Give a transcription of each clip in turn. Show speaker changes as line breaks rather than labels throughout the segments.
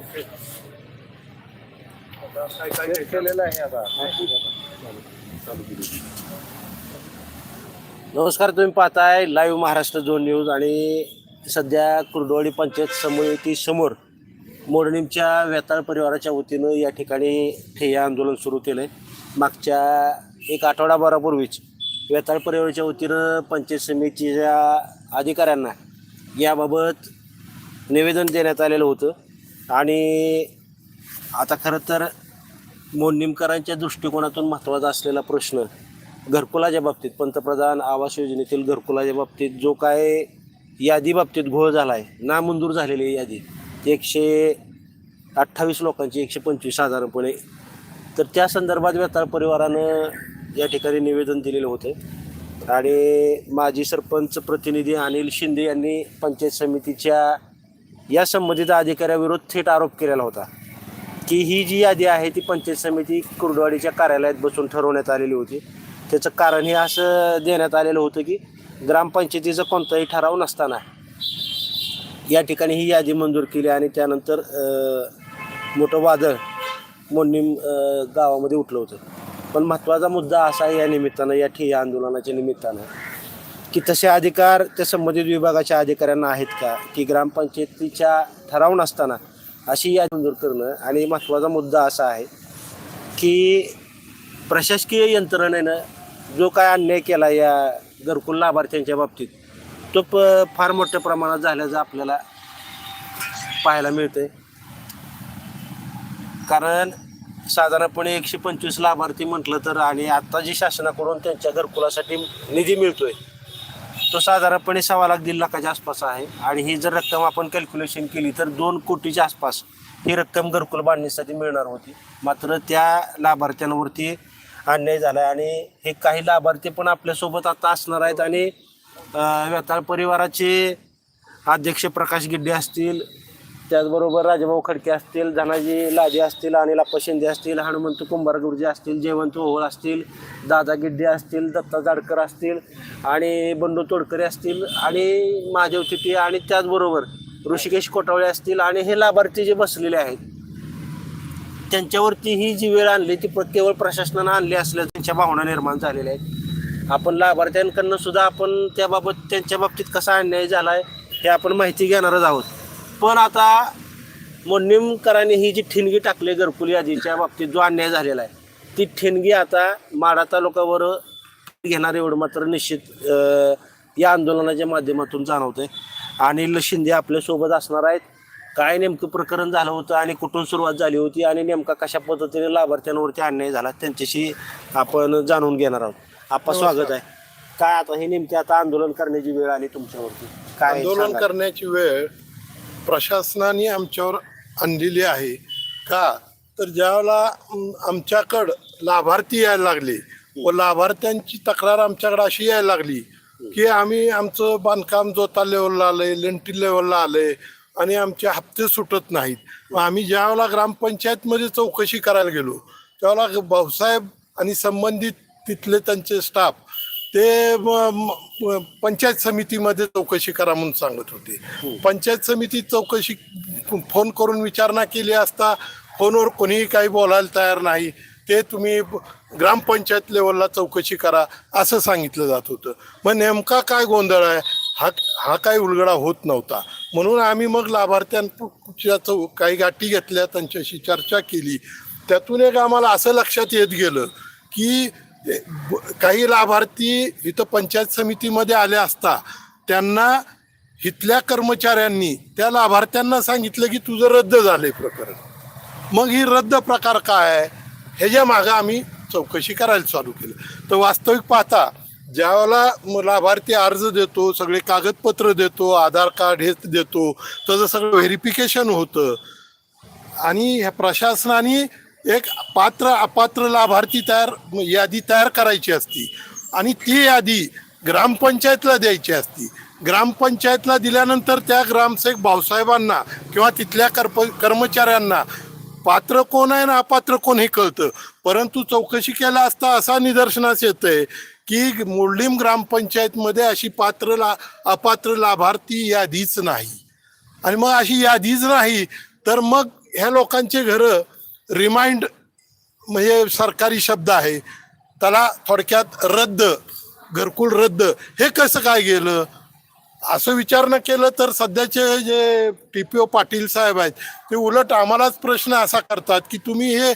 Okay. आता काय काय केलेलं आहे आता.
नमस्कार तुम्ही पाहताय लाईव्ह महाराष्ट्र झोन न्यूज आणि सध्या कुर्डवाडी पंचायत समिती समोर मोडणीमच्या वेताळ परिवाराच्या वतीनं या ठिकाणी ठिय्या आंदोलन सुरू केलं आहे मागच्या एक आठवडाभरापूर्वीच वेताळ परिवाराच्या वतीनं पंचायत समितीच्या अधिकाऱ्यांना याबाबत निवेदन देण्यात आलेलं होतं. आणि आता खरं तर मोडणीमकरांच्या दृष्टिकोनातून महत्त्वाचा असलेला प्रश्न घरकुलाच्या बाबतीत पंतप्रधान आवास योजनेतील घरकुलाच्या बाबतीत जो काय यादी बाबतीत घोळ झाला आहे नामंजूर झालेली यादी एकशे अठ्ठावीस लोकांची एकशे पंचवीस साधारणपणे. तर त्या संदर्भात व्यताळ परिवारानं या ठिकाणी निवेदन दिलेलं होतं. आणि माजी सरपंच प्रतिनिधी अनिल शिंदे यांनी पंचायत समितीच्या या संबंधित अधिकाऱ्याविरोध थेट आरोप केलेला होता. की ही जी यादी आहे ती पंचायत समिती कुर्डवाडीच्या कार्यालयात बसून ठरवण्यात आलेली होती. त्याचं कारण हे असं देण्यात आलेलं होतं की ग्रामपंचायतीचा कोणताही ठराव नसताना या ठिकाणी ही यादी मंजूर केली आणि त्यानंतर मोठं वादळ मोडणीम गावामध्ये उठलं होतं. पण महत्त्वाचा मुद्दा असा आहे या निमित्तानं या ठिय्या आंदोलनाच्या निमित्तानं की तसे अधिकार त्या संबंधित विभागाच्या अधिकाऱ्यांना आहेत का? की ग्रामपंचायतीच्या ठराव नसताना अशी यादी मंजूर करणं आणि महत्त्वाचा मुद्दा असा आहे की प्रशासकीय यंत्रणेनं जो काय अन्याय केला या घरकुल लाभार्थ्यांच्या बाबतीत तो प फार मोठ्या प्रमाणात झाल्याचं आपल्याला पाहायला मिळतंय. कारण साधारणपणे एकशे पंचवीस लाभार्थी म्हटलं तर आणि आत्ता जी शासनाकडून त्यांच्या घरकुलासाठी निधी मिळतोय तो साधारणपणे सव्वा लाख दीड लाखाच्या आसपास आहे. आणि ही जर रक्कम आपण कॅल्क्युलेशन केली तर दोन कोटीच्या आसपास ही रक्कम घरकुल बांधणीसाठी मिळणार होती. मात्र त्या लाभार्थ्यांवरती अन्याय झाला आणि हे काही लाभार्थी पण आपल्यासोबत आता असणार आहेत आणि अं, व्यताळ परिवाराचे अध्यक्ष प्रकाश गिड्डे असतील त्याचबरोबर राजाभाऊ खडके असतील धनाजी लाजे असतील अनिल शिंदे असतील हनुमंत कुंभार गुरुजी असतील जयवंत ओहोळ असतील दादा गिड्डे असतील दत्ता जाडकर असतील आणि बंडू तोडकरे असतील आणि महादेव तिथे आणि त्याचबरोबर ऋषिकेश कोटावळे असतील आणि हे लाभार्थी जे बसलेले आहेत त्यांच्यावरती ही जी वेळ आणली ती प- केवळ प्रशासनानं आणली असल्या त्यांच्या भावना निर्माण झालेल्या आहेत. आपण लाभार्थ्यांकडनं सुद्धा आपण त्याबाबत त्यांच्या बाबतीत कसा अन्याय झाला आहे हे आपण माहिती घेणारच आहोत. पण आता मोडणीमकरांनी ही जी ठिणगी टाकली घरकुल यादीच्या बाबतीत जो अन्याय झालेला आहे ती ठिणगी आता माडा तालुक्यावर घेणार एवढं मात्र निश्चित या आंदोलनाच्या माध्यमातून जाणवतंय. अनिल शिंदे आपल्यासोबत असणार आहेत. काय नेमकं प्रकरण झालं होतं आणि कुठून सुरुवात झाली होती आणि नेमका कशा पद्धतीने लाभार्थ्यांवरती अन्याय झाला त्यांच्याशी आपण जाणून घेणार आहोत. आपा स्वागत आहे. काय आता हे नेमके आता आंदोलन करण्याची वेळ आली तुमच्यावरती? काय
आंदोलन? करण्याची वेळ प्रशासनाने आमच्यावर आणलेली आहे. का? तर ज्यावेळेला आमच्याकडं लाभार्थी यायला लागले व लाभार्थ्यांची तक्रार आमच्याकडे अशी यायला लागली की आम्ही आमचं बांधकाम जोता लेवलला आलंय लेंटी लेवलला आलंय आणि आमचे हप्ते सुटत नाहीत. आम्ही ज्यावेळेला ग्रामपंचायतमध्ये चौकशी करायला गेलो त्यावेळेला भाऊसाहेब आणि संबंधित तिथले त्यांचे स्टाफ ते पंचायत समितीमध्ये चौकशी करा म्हणून सांगत होते. पंचायत समिती चौकशी फोन करून विचारणा केली असता फोनवर कोणीही काही बोलायला तयार नाही. ते तुम्ही ग्रामपंचायत लेवलला चौकशी करा असं सांगितलं जात होतं. मग नेमका काय गोंधळ आहे? हा हा काही उलगडा होत नव्हता. म्हणून आम्ही मग लाभार्थ्यांच्या चौ काही गाठी घेतल्या त्यांच्याशी चर्चा केली. त्यातून एक आम्हाला असं लक्षात येत गेलं की काही लाभार्थी इथं पंचायत समितीमध्ये आले असता त्यांना इथल्या कर्मचाऱ्यांनी त्या लाभार्थ्यांना सांगितलं की तुझं रद्द झालंय प्रकरण. मग ही रद्द प्रकार काय आहे? ह्याच्या मागं आम्ही चौकशी करायला चालू केलं. तर वास्तविक पाहता ज्यावेळेला लाभार्थी अर्ज देतो सगळे कागदपत्र देतो आधार कार्ड हे देतो त्याचं सगळं व्हेरिफिकेशन होतं. आणि ह्या प्रशासनाने एक पात्र अपात्र लाभार्थी तयार यादी तयार करायची असती. आणि ती यादी ग्रामपंचायतला द्यायची असती. ग्रामपंचायतला दिल्यानंतर त्या ग्रामसेवक भाऊसाहेबांना किंवा तिथल्या कर्प कर्मचाऱ्यांना पात्र कोण आहे ना अपात्र कोण हे कळतं. परंतु चौकशी केला असता असा निदर्शनास येतंय की मोडलीम ग्रामपंचायतमध्ये अशी पात्र ला अपात्र लाभार्थी यादीच नाही. आणि मग अशी यादीच नाही तर मग ह्या लोकांचे घरं रिमाइंड म्हणजे सरकारी शब्द आहे. त्याला थोडक्यात रद्द घरकुल रद्द हे कसं काय गेलं? असं विचार न केलं तर सध्याचे जे T P O Patil saheb आहेत ते उलट आम्हालाच प्रश्न असा करतात की तुम्ही हे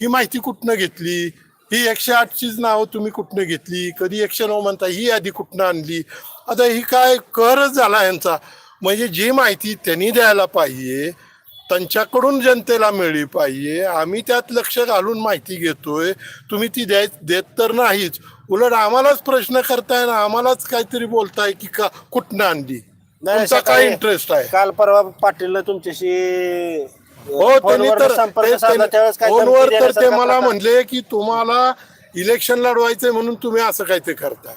ही माहिती कुठनं घेतली? ही एकशे आठचीच नावं तुम्ही कुठनं घेतली? कधी एकशे नऊ म्हणता ही यादी कुठनं आणली? आता ही काय करच झाला यांचा? म्हणजे जी माहिती त्यांनी द्यायला पाहिजे त्यांच्याकडून जनतेला मिळली पाहिजे. आम्ही त्यात लक्ष घालून माहिती घेतोय. तुम्ही ती द्याय देत तर नाहीच. उलट आम्हालाच प्रश्न करताय ना आम्हालाच काहीतरी बोलताय की का कुठनं आणली? तुमचा काय इंटरेस्ट आहे?
काल परवा पाटील तुमच्याशी
हो त्यांनी
फोनवर
तर फोनवर तर ते मला म्हणले की तुम्हाला इलेक्शन लढवायचंय म्हणून तुम्ही असं काय ते करताय.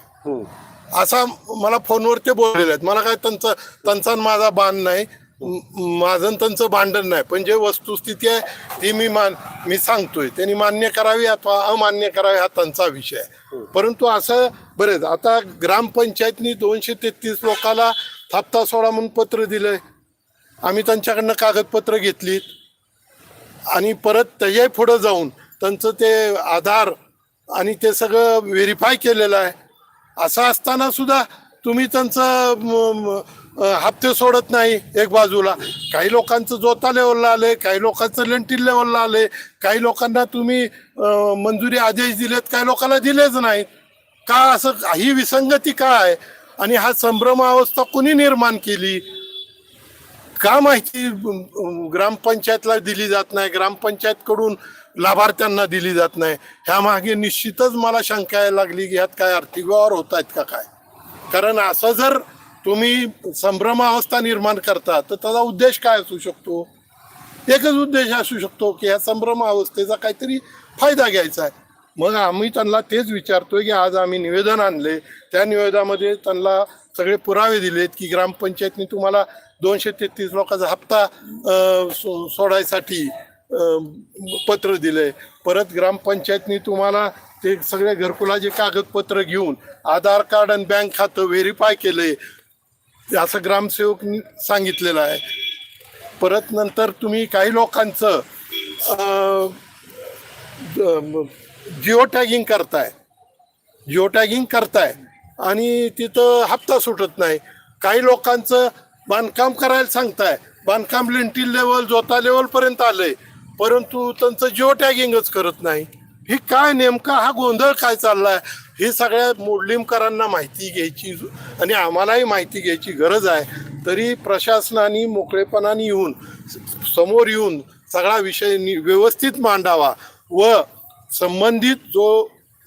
असा मला फोनवर ते बोललेले आहेत. मला काय त्यांचा त्यांचा माझा बाण नाही. माझं त्यांचं भांडण नाही पण जे वस्तुस्थिती आहे ती मी मान मी सांगतोय. त्यांनी मान्य करावी अथवा अमान्य करावी हा त्यांचा विषय आहे. परंतु असं बरेच आता ग्रामपंचायतनी दोनशे तेहतीस लोकाला थापता सोडा म्हणून पत्र दिलंय. आम्ही त्यांच्याकडनं कागदपत्र घेतलीत. आणि परत त्याच्याही पुढं जाऊन त्यांचं ते आधार आणि ते सगळं व्हेरीफाय केलेलं आहे. असं असताना सुद्धा तुम्ही त्यांचं हप्ते सोडत नाही एक बाजूला. काही लोकांचं जोता लेवलला आले काही लोकांचं लेंटिल लेवलला आले काही लोकांना तुम्ही मंजुरी आदेश दिलेत काही लोकांना दिलेच नाही. का असं ही विसंगती का आहे? आणि हा संभ्रम अवस्था कुणी निर्माण केली? का माहिती ग्रामपंचायतला दिली जात नाही ग्रामपंचायतकडून लाभार्थ्यांना दिली जात नाही. ह्या मागे निश्चितच मला शंका यायला लागली की ह्यात काय आर्थिक व्यवहार होत आहेत का काय? कारण असं जर तुम्ही संभ्रमावस्था निर्माण करता तर त्याचा उद्देश काय असू शकतो? एकच उद्देश असू शकतो की ह्या संभ्रम अवस्थेचा काहीतरी फायदा घ्यायचा आहे. मग आम्ही त्यांना तेच विचारतोय की आज आम्ही निवेदन आणले त्या निवेदनामध्ये त्यांना सगळे पुरावे दिलेत की ग्रामपंचायतनी तुम्हाला दोनशे तेहतीस लोकांचा हप्ता सो- सोडायसाठी पत्र दिले परत ग्रामपंचायतनी तुम्हाला ते सगळे घरकुलाचे कागदपत्र घेऊन आधार कार्ड आणि बँक खातं व्हेरीफाय केले असं ग्रामसेवक सांगितलेलं आहे. परत नंतर तुम्ही काही लोकांचं जिओ टॅगिंग करताय. जिओ टॅगिंग करताय. आणि तिथं हप्ता सुटत नाही. काही लोकांचं बांधकाम करायला सांगताय. बांधकाम लिंटील लेवल जोता लेवलपर्यंत आलंय. परंतु त्यांचं जिओ टॅगिंगच करत नाही. ही काय नेमका हा गोंधळ काय चाललाय? हे सगळ्या मोडलिमकरांना माहिती घ्यायची आणि आम्हालाही माहिती घ्यायची गरज आहे. तरी प्रशासनाने मोकळेपणाने येऊन समोर येऊन सगळा विषय व्यवस्थित मांडावा व संबंधित जो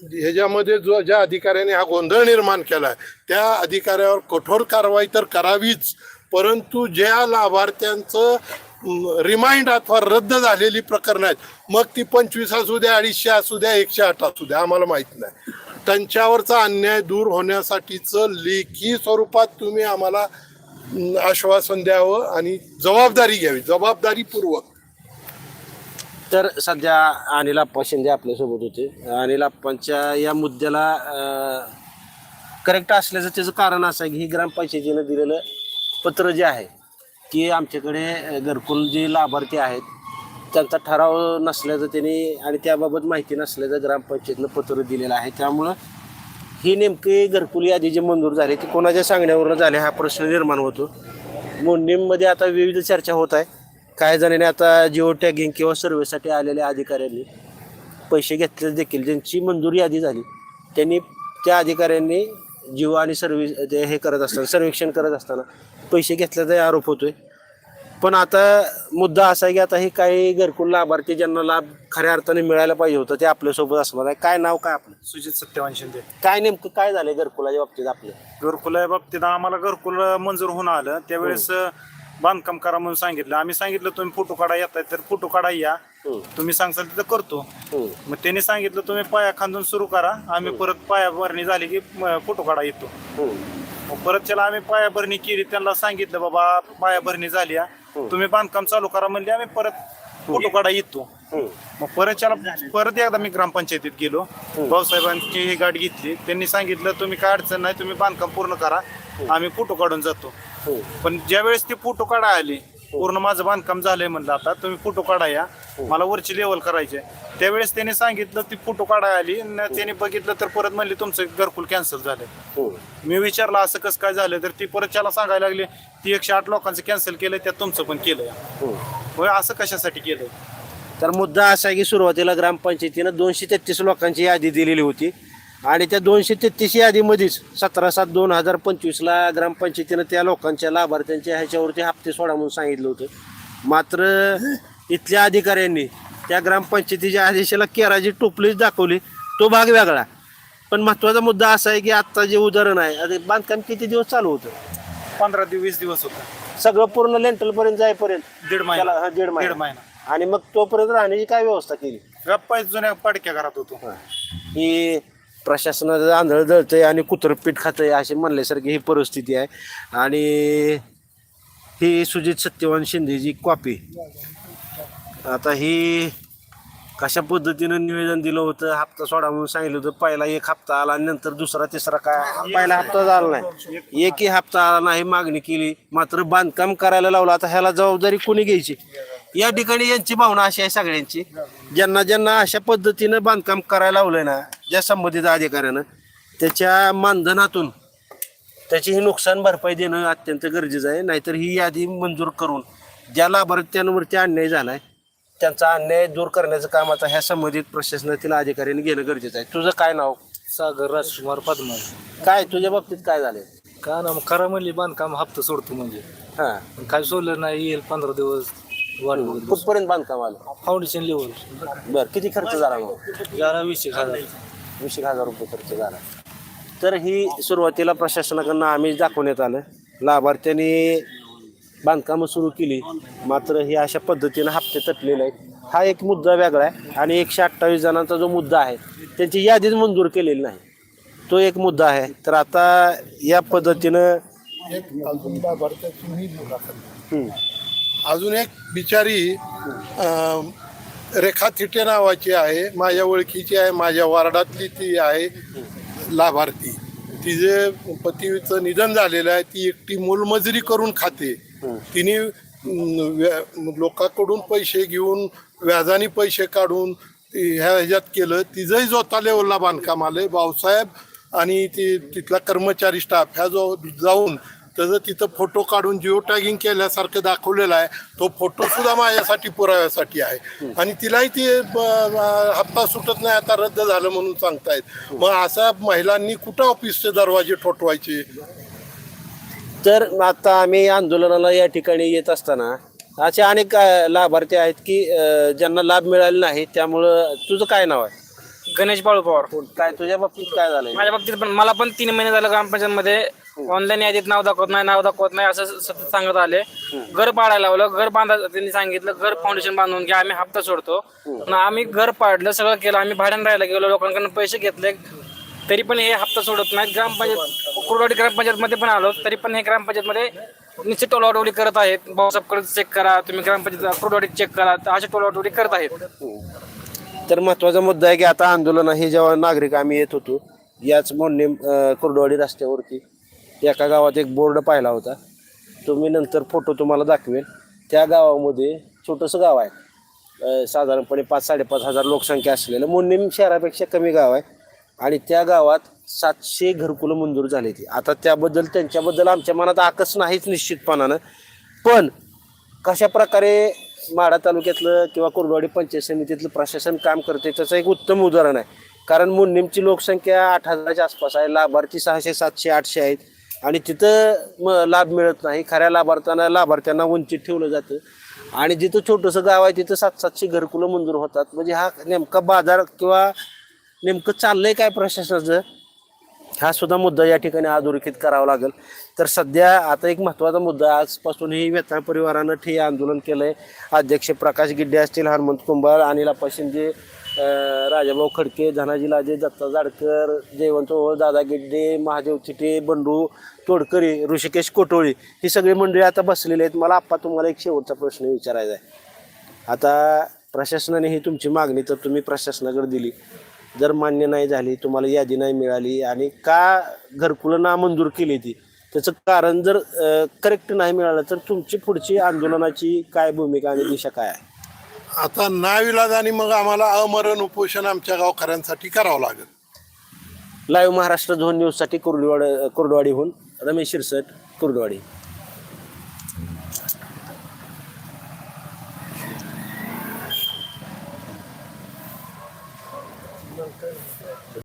ह्याच्यामध्ये जो ज्या अधिकाऱ्याने हा गोंधळ निर्माण केला आहे त्या अधिकाऱ्यावर कठोर कारवाई तर करावीच. परंतु ज्या लाभार्थ्यांचं रिमाइंड अथवा रद्द झालेली प्रकरणं आहेत मग ती पंचवीस असू द्या अडीचशे असू द्या एकशे आठ असू द्या आम्हाला माहीत नाही. त्यांच्यावरचा अन्याय दूर होण्यासाठीचं लेखी स्वरूपात तुम्ही आम्हाला आश्वासन द्यावं आणि जबाबदारी घ्यावी जबाबदारीपूर्वक.
तर सध्या अनिल आप्पा शिंदे आपल्यासोबत होते. अनिल आप्पांच्या या मुद्द्याला करेक्ट असल्याचं त्याचं कारण असं आहे की ही ग्रामपंचायतीनं दिलेलं पत्र जे आहे की आमच्याकडे घरकुल जे लाभार्थी आहेत त्यांचा ठराव नसल्याचं त्यांनी आणि त्याबाबत माहिती नसल्याचं ग्रामपंचायतनं पत्र दिलेलं आहे. त्यामुळं ही नेमकी घरकुल यादी जी मंजूर झाली ती कोणाच्या सांगण्यावरून झाली हा प्रश्न निर्माण होतो. मोडणीमध्ये आता विविध चर्चा होत आहे. काही जणांनी आता जिओ टॅगिंग किंवा सर्व्हेसाठी आलेल्या अधिकाऱ्यांनी पैसे घेतले देखील. ज्यांची मंजुरी यादी झाली त्यांनी त्या अधिकाऱ्यांनी जिओ आणि सर्व्हिस ते हे करत असताना सर्वेक्षण करत असताना पैसे घेतल्याचा आरोप होतोय. पण आता मुद्दा असा आहे की आता हे काही घरकुल लाभार्थी ज्यांना लाभ खऱ्या अर्थाने मिळायला पाहिजे होतं ते आपल्यासोबत असणार आहे. काय नाव काय आपलं?
सुजित सत्यवान शिंदे.
काय नेमकं काय झालंय घरकुलाच्या बाबतीत आपलं?
घरकुल बाबतीत आम्हाला घरकुल मंजूर होऊन आलं. त्यावेळेस बांधकाम करा म्हणून सांगितलं. आम्ही सांगितलं तुम्ही फोटो काढा येत तर फोटो काढा या. तुम्ही सांगसाल तिथं करतो. मग त्यांनी सांगितलं तुम्ही पाया खांदून सुरू करा. आम्ही परत पाया भरणी झाली की फोटो काढा येतो. मग परत त्याला आम्ही पाया भरणी केली. त्यांना सांगितलं बाबा पाया भरणी झाली हा. तुम्ही बांधकाम चालू करा म्हणले आम्ही परत फोटो काढा येतो. मग परत त्याला परत एकदा मी ग्रामपंचायतीत गेलो. भाऊसाहेबांची ही गाडी घेतली. त्यांनी सांगितलं तुम्ही काय अडचण नाही तुम्ही बांधकाम पूर्ण करा. आम्ही फोटो काढून जातो. पण ज्या वेळेस ते फोटो काढा आले पूर्ण माझं बांधकाम झालंय म्हणलं आता. तुम्ही फोटो काढा या. मला वरची लेवल करायचे त्यावेळेस त्याने सांगितलं ती फोटो काढाय आली. न त्याने बघितलं तर परत म्हणले तुमचं घरकुल कॅन्सल झालं
हो.
मी विचारलं असं कसं काय झालं? तर ती परत त्याला सांगायला लागली ती एकशे आठ लोकांचं कॅन्सल केलं त्यात तुमचं पण केलंय.
हो.
होय असं कशासाठी केलंय?
तर मुद्दा असा आहे की सुरुवातीला ग्रामपंचायतीनं दोनशे तेहतीस लोकांची यादी दिलेली होती. आणि त्या दोनशे तेहतीस यादीमध्येच सतरा सात दोन हजार पंचवीसला ग्रामपंचायतीनं त्या लोकांच्या लाभार्थ्यांच्या ह्याच्यावरती हप्ते सोडा म्हणून सांगितलं होतं. मात्र इथल्या अधिकाऱ्यांनी त्या ग्रामपंचायतीच्या आदेशाला केराची टोपलीच दाखवली. तो भाग वेगळा. पण महत्त्वाचा मुद्दा असा आहे की आत्ता जे उदाहरण आहे आता बांधकाम किती दिवस चालू होतं?
पंधरा ते वीस दिवस होतं.
सगळं पूर्ण जाईपर्यंत?
दीड महिना.
त्याला- हा, दीड महिना.
दीड महिना.
आणि मग तोपर्यंत राहण्याची काय व्यवस्था केली?
गप्पा जुन्या पडक्या घरात होतो.
ही प्रशासनाचं आंधळ जळतंय आणि कुत्रपीठ खातंय अशी म्हणल्यासारखी ही परिस्थिती आहे. आणि ही सुजित सत्यवान शिंदेची कॉपी आता ही कशा पद्धतीनं निवेदन दिलं होतं हप्ता सोडा म्हणून सांगितलं होतं. पहिला एक हप्ता आला आणि नंतर दुसरा तिसरा काय? पहिला हप्ता झाला नाही. एकही हप्ता आला नाही मागणी केली. मात्र बांधकाम करायला लावलं. आता ह्याला जबाबदारी कोणी घ्यायची? या ठिकाणी यांची भावना अशी आहे सगळ्यांची. ज्यांना ज्यांना अशा पद्धतीनं बांधकाम करायला लावलंय ना ज्या संबंधित अधिकाऱ्यानं त्याच्या मानधनातून त्याची ही नुकसान भरपाई देणं अत्यंत गरजेचं आहे. नाहीतर ही यादी मंजूर करून ज्या लाभार्थ्यांवरती अन्याय झालाय त्यांचा अन्याय दूर करण्याचं काम आता ह्या संबंधित प्रशासनातील अधिकाऱ्यांनी घेणं गरजेचं आहे. तुझं काय नाव?
सागर राजकुमार पद्मा
काय तुझ्या बाबतीत काय झालंय?
का ना मग खरं म्हणली बांधकाम हप्ता सोडतो म्हणजे.
हा.
पण काय सोडलं नाही येईल पंधरा दिवस.
कुठपर्यंत बांधकाम आलं?
फाउंडेशन लेवल
बरं किती खर्च झाला मग?
जरा वीस एक हजार.
वीस एक हजार रुपये खर्च झाला. तर ही सुरुवातीला प्रशासनाकडनं आम्ही दाखवण्यात आलं. लाभार्थ्यांनी बांधकामं सुरू केली. मात्र ही अशा पद्धतीनं हप्ते तटलेले आहेत. हा एक मुद्दा वेगळा आहे आणि एकशे अठ्ठावीस जणांचा जो मुद्दा आहे त्यांची यादीच मंजूर केलेली नाही. तो एक मुद्दा आहे. तर आता या पद्धतीनं
अजून एक बिचारी रेखा थिटे नावाची आहे माझ्या ओळखीची आहे माझ्या वार्डातली ती आहे लाभार्थी. तिचे पतीचं निधन झालेलं आहे ती एकटी मोलमजुरी करून खाते. तिने लोकांकडून पैसे घेऊन व्याजाने पैसे काढून ह्या ह्याच्यात केलं. तिचंही जोता लेवलला बांधकाम आलंय. भाऊसाहेब आणि ती तिथला कर्मचारी स्टाफ ह्या जो जाऊन त्याचं तिथं फोटो काढून जिओ टॅगिंग केल्यासारखं दाखवलेलं आहे. तो फोटो सुद्धा माझ्यासाठी पुराव्यासाठी आहे. आणि तिलाही ते हप्ता सुटत नाही आता रद्द झालं म्हणून सांगतायत. मग असा महिलांनी कुठं ऑफिसचे दरवाजे ठोठवायचे?
तर आता आम्ही आंदोलनाला या ठिकाणी येत असताना असे अनेक लाभार्थी आहेत की ज्यांना लाभ मिळाला नाही त्यामुळं तुझं काय नाव आहे?
गणेश बाळू पवार.
काय तुझ्या बाबतीत काय झालंय?
माझ्या बाबतीत पण मला पण तीन महिने झालं ग्रामपंचायतमध्ये. ऑनलाईन यादीत नाव दाखवत नाही नाव दाखवत नाही असं सतत सांगत आले. घर पाडायला लावलं घर बांधा त्यांनी सांगितलं घर फाउंडेशन बांधून घ्या आम्ही हप्ता सोडतो. ना आम्ही घर पाडलं सगळं केलं आम्ही भाड्यानं राहायला गेलो लोकांकडून पैसे घेतले. तरी पण हे हप्ता सोडत नाहीत. ग्रामपंचायत कुरवाडी ग्रामपंचायतमध्ये पण आलो तरी पण हे ग्रामपंचायतमध्ये निश्चित टोलावटोली करत आहेत. भाऊसाहेबकडे चेक करा तुम्ही ग्रामपंचायत कुरवाडी चेक करा तर अशा टोलावटोली करत आहेत.
तर महत्त्वाचा मुद्दा आहे की आता आंदोलन हे जेव्हा नागरिक आम्ही येत होतो याच मोडणे कुर्डवाडी रस्त्यावरती एका गावात एक बोर्ड पाहिला होता. तो मी नंतर फोटो तुम्हाला दाखवेल. त्या गावामध्ये छोटंसं गाव आहे. साधारणपणे पाच साडेपाच हजार लोकसंख्या असलेलं मोडणीम शहरापेक्षा कमी गाव आहे. आणि त्या गावात सातशे घरकुलं मंजूर झाली ती. आता त्याबद्दल त्यांच्याबद्दल आमच्या मनात आकस नाहीच निश्चितपणानं. पण कशा प्रकारे माढा तालुक्यातलं किंवा कुर्डवाडी पंचायत समितीतलं प्रशासन काम करते त्याचं एक उत्तम उदाहरण आहे. कारण मुन्नीमची लोकसंख्या आठ हजाराच्या आसपास आहे. लाभार्थी सहाशे सातशे आठशे आहेत. आणि तिथं म लाभ मिळत नाही. खऱ्या लाभार्थ्यांना लाभार्थ्यांना वंचित ठेवलं जातं. आणि जिथं छोटंसं गाव आहे तिथं सात सातशे घरकुलं मंजूर होतात. म्हणजे हा नेमका बाजार किंवा नेमकं चाललंय काय प्रशासनाचं? हा सुद्धा मुद्दा या ठिकाणी अधोरेखित करावा लागेल. तर सध्या आता एक महत्त्वाचा मुद्दा आजपासून ही व्यथा परिवारानं ठे आंदोलन केलं आहे अध्यक्ष प्रकाश गिड्डे असतील हनुमंत कुंभार अनिल आप्पा शिंदे राजाभाऊ खडके धनाजी लाजे दत्ता जाडकर जयवंत ओळ दादा गिड्डे महादेव थिटे बंडू तोडकरी ऋषिकेश कोटोळी ही सगळी मंडळी आता बसलेली आहेत. मला आप्पा तुम्हाला एक शेवटचा प्रश्न विचारायचा आहे. आता प्रशासनाने ही तुमची मागणी तर तुम्ही प्रशासनाकडे दिली. जर मान्य नाही झाली तुम्हाला यादी नाही मिळाली आणि का घरकुलं नामंजूर केली ती? त्याचं कारण जर करेक्ट नाही मिळालं तर तुमची पुढची आंदोलनाची काय भूमिका आणि दिशा काय आहे?
आता नाविलाजाने मग आम्हाला अमरण उपोषण आमच्या गावकऱ्यांसाठी करावं लागेल.
लाईव्ह महाराष्ट्र झोन न्यूजसाठी कुर्डवाड कुर्डवाडीहून रमेश शिरसट कुर्डवाडी.